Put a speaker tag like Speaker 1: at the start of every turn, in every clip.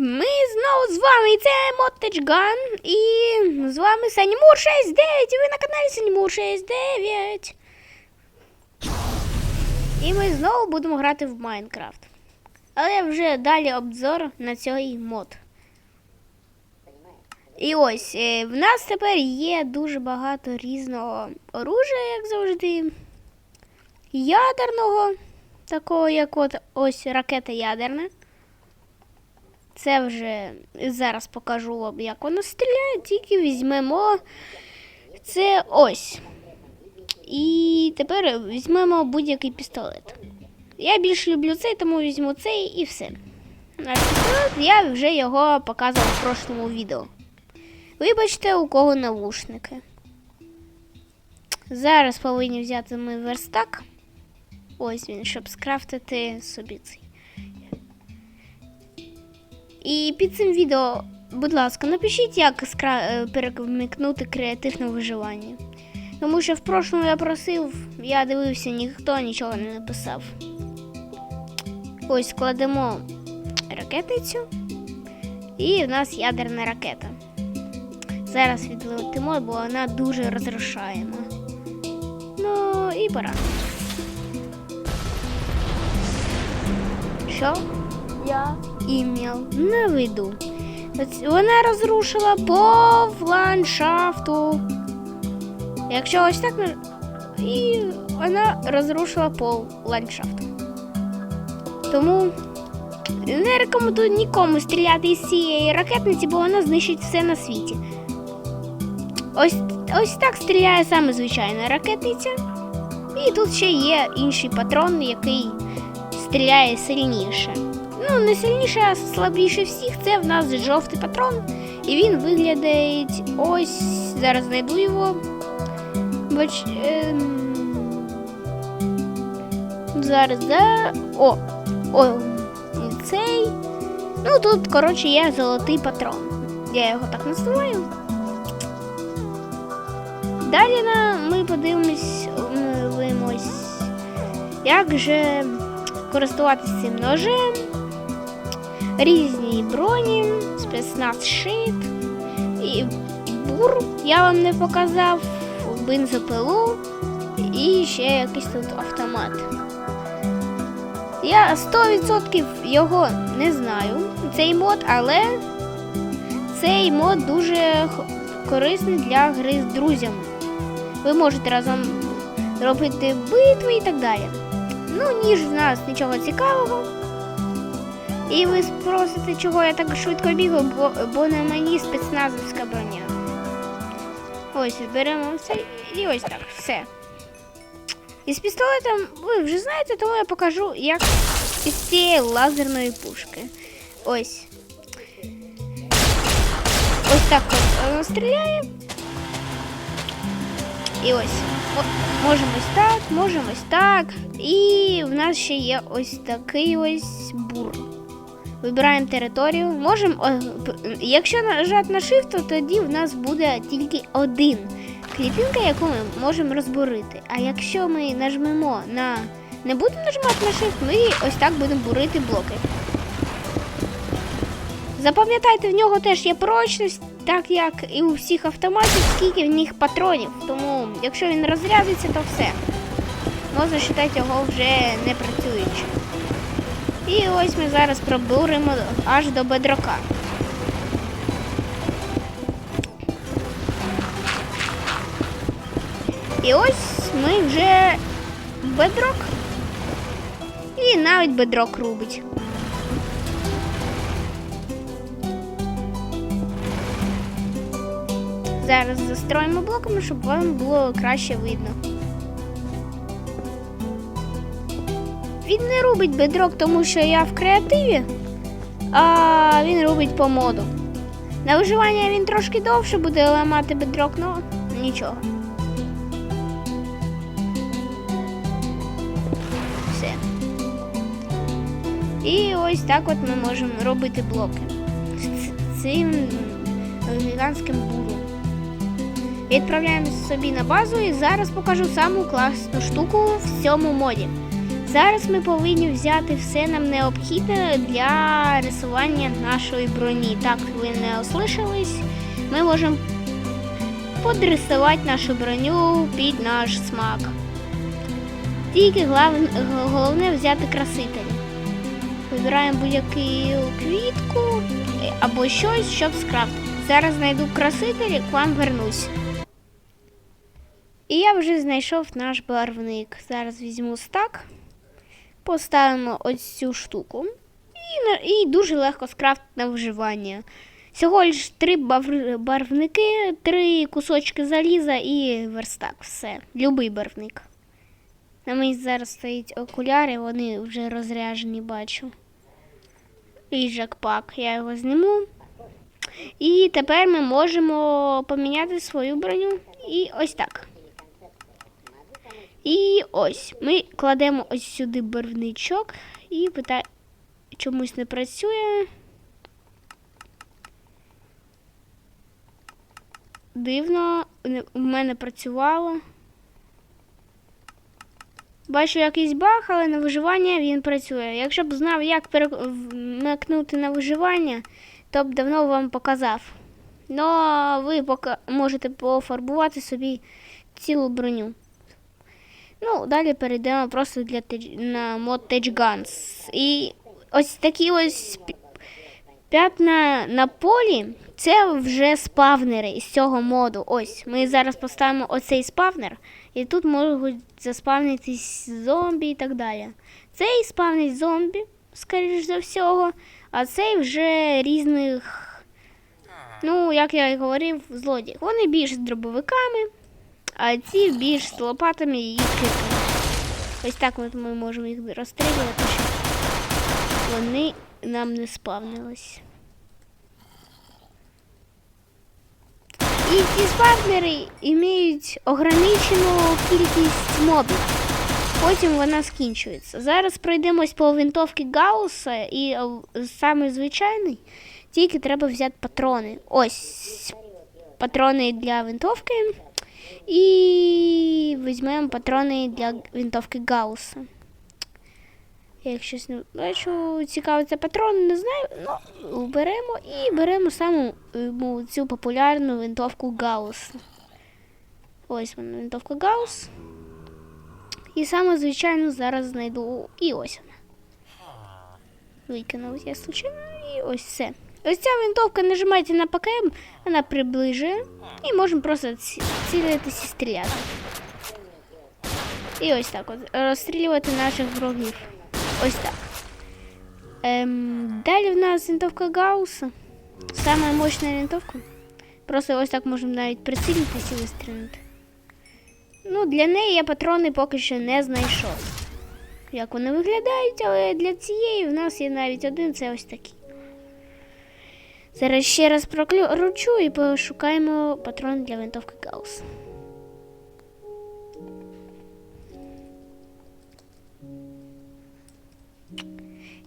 Speaker 1: Ми знову з вами, і це Мотечган, і з вами Санімур 69, і ви на каналі Санімур 69. І ми знову будемо грати в Майнкрафт. Але вже далі обзор на цей мод. І ось, е, в нас тепер є дуже багато різного оружия, як завжди. Ядерного, такого, як от ось ракета ядерна. Це вже зараз покажу вам, як воно стріляє, тільки візьмемо це ось. І тепер візьмемо будь-який пістолет. Я більш люблю цей, тому візьму цей і все. Наш пістолет, я вже його показував в прошлому відео. Вибачте, у кого навушники. Зараз повинні взяти ми верстак. Ось він, щоб скрафтити собі цей. І під цим відео, будь ласка, напишіть, як е, перемикнути креативне виживання. Тому що в прошлому я просив, я дивився, ніхто нічого не написав. Ось кладемо ракетницю. І в нас ядерна ракета. Зараз відлетимо, бо вона дуже розрушаєма. Ну і пора. Що?
Speaker 2: Я
Speaker 1: ім'яв на виду. Вона розрушила пов ландшафту. Якщо ось так і вона розрушила пол ландшафту. Тому не рекомендую нікому стріляти із цієї ракетниці, бо вона знищить все на світі. Ось, ось так стріляє саме звичайна ракетниця. І тут ще є інший патрон, який стріляє сильніше. Ну, не сильніше, а слабіше всіх. Це в нас жовтий патрон. І він виглядає ось. Зараз знайду його. Бач. ем, Зараз, да. О! О, цей. Ну тут, коротше, є золотий патрон. Я його так називаю. Далі ми подивимось, як же користуватися цим ножем, різні броні, спецназ шит і бур я вам не показав, бензопилу і ще якийсь тут автомат. Я 100% його не знаю, цей мод, але цей мод дуже корисний для гри з друзями. Ви можете разом робити битви і так далі. Ну, ніж в нас нічого цікавого. І ви спросите, чого я так швидко бігаю, бо, бо на мені спецназовська броня. Ось, беремо все і ось так, все. І з пістолетом ви вже знаєте, тому я покажу, як із цієї лазерної пушки. Ось. Ось так от воно стріляє. І ось. Можемо ось так, можемо ось так. І в нас ще є ось такий ось бур. Вибираємо територію. Можемо, якщо нажати на Shift, то тоді в нас буде тільки один клітинка, яку ми можемо розбурити. А якщо ми нажмемо на. Не будемо нажимати на Shift, ми ось так будемо бурити блоки. Запам'ятайте, в нього теж є прочність, так як і у всіх автоматів, скільки в них патронів. Тому, якщо він розрядиться, то все. Можна вважати його вже не працюючим. І ось ми зараз пробуримо аж до бедрока. І ось ми вже бедрок. І навіть бедрок рубить. Зараз застроїмо блоками, щоб вам було краще видно. Він не робить бедрок, тому що я в креативі, а він робить по моду. На виживання він трошки довше буде ламати бедрок, але нічого. Все. І ось так от ми можемо робити блоки з цим гігантським буром. Відправляємо собі на базу і зараз покажу саму класну штуку в цьому моді. Зараз ми повинні взяти все нам необхідне для рисування нашої броні. Так, ви не ослышались. Ми можемо подрисувати нашу броню під наш смак. Тільки головне взяти краситель. Вибираємо будь-яку квітку е, або щось, щоб скрафтити. Зараз знайду краситель і к вам вернусь. І я вже знайшов наш барвник. Зараз візьму стак, поставимо ось цю штуку. І, і дуже легко скрафтити на виживання. Всього лиш три барвники, три кусочки заліза і верстак. Все. Любий барвник. На мені зараз стоять окуляри, вони вже розряжені, бачу. І жакпак. Я його зніму. І тепер ми можемо поміняти свою броню. І ось так. І ось. Ми кладемо ось сюди барвничок і питає, чомусь не працює. Дивно, в мене працювало. Бачу якийсь баг, але на виживання він працює. Якщо б знав, як перемикнути на виживання, то б давно вам показав. Ну, ви пока можете пофарбувати собі цілу броню. Ну, далі перейдемо просто для на мод Tech Guns. І ось такі ось п'ятна на полі це вже спавнери із цього моду. Ось, ми зараз поставимо оцей спавнер, і тут можуть заспавнитись зомбі і так далі. Цей спавнить зомбі, скоріш за всього, а цей вже різних. Ну, як я і говорив, злодіїв. Вони більш з дробовиками, а ці більш з лопатами і кирками. Ось так от ми можемо їх розстрілювати, щоб вони нам не спавнились. І ці спавнери мають ограничену кількість мобів. Потім вона скінчується. Зараз пройдемось по винтовці Гаусса і саме звичайний, тільки треба взяти патрони. Ось патрони для винтовки. І візьмемо патрони для винтовки Гаусса. Я їх щось не бачу, цікаво, це патрон, не знаю. Ну, беремо і беремо саму цю популярну винтовку Гаусса. Ось вона винтовка Гаусс. І саме звичайно зараз знайду. І ось вона. Викинув я случайно. І ось все. Ось ця винтовка нажимаєте на ПКМ, вона приближує. І можемо просто ці- цілитися і стріляти. І ось так от. Розстрілювати наших ворогів. Ось так. Ем, далі в нас винтовка Гаусса. Сама мощна винтовка. Просто ось так можемо навіть прицілитися і вистрілити. Ну, для неї я патрони поки що не знайшов. Як вони виглядають, але для цієї в нас є навіть один, це ось такий. Зараз ще раз прокручу і пошукаємо патрони для винтовки Гаусса.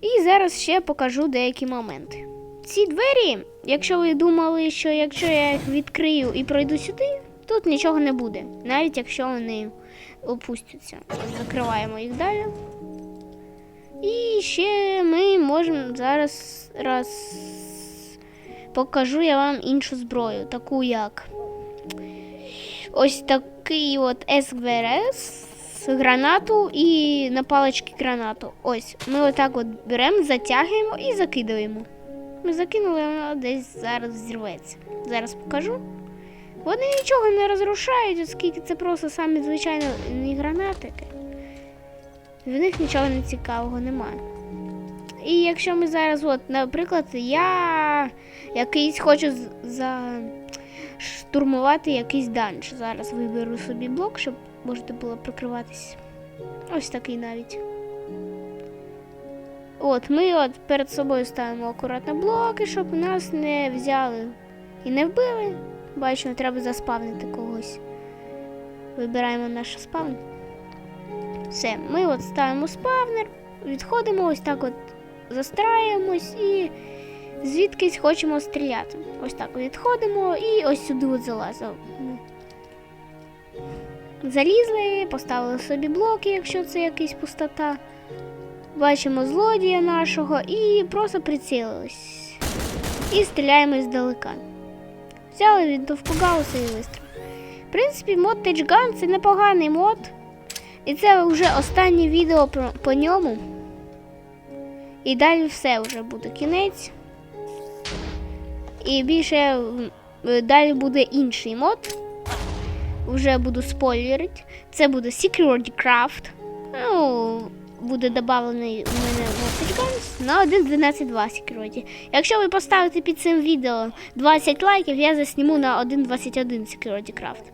Speaker 1: І зараз ще покажу деякі моменти. Ці двері, якщо ви думали, що якщо я їх відкрию і пройду сюди, тут нічого не буде, навіть якщо вони опустяться. Закриваємо їх далі. І ще ми можемо зараз раз покажу я вам іншу зброю, таку як ось такий от СВРС, гранату і на палички гранату. Ось, ми отак от беремо, затягуємо і закидаємо. Ми закинули, вона десь зараз зірветься. Зараз покажу. Вони нічого не розрушають, оскільки це просто самі звичайні гранатики. В них нічого не цікавого немає. І якщо ми зараз, от, наприклад, я якийсь хочу з- за штурмувати якийсь данж. Зараз виберу собі блок, щоб можна було прикриватись. Ось такий навіть. От, ми от перед собою ставимо акуратно блоки, щоб нас не взяли і не вбили. Бачимо, треба заспавнити когось. Вибираємо наш спавн. Все, ми от ставимо спавнер, відходимо, ось так от застраюємось і звідкись хочемо стріляти. Ось так відходимо і ось сюди от залазимо. Залізли, поставили собі блоки, якщо це якась пустота. Бачимо злодія нашого і просто прицілились. І стріляємо здалека. Взяли вінтовку Гаусса і вистріл. В принципі, мод Течган це непоганий мод. І це вже останнє відео по ньому. І далі все вже буде кінець. І більше е, далі буде інший мод. Вже буду спойлерити. Це буде Security Craft. Ну, буде додавлений у мене Guns на 1.12.2 Security. Якщо ви поставите під цим відео 20 лайків, я засніму на 1.21 Security Craft.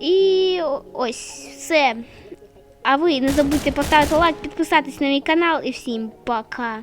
Speaker 1: І ось все. А ви не забудьте поставити лайк, підписатись на мій канал і всім пока.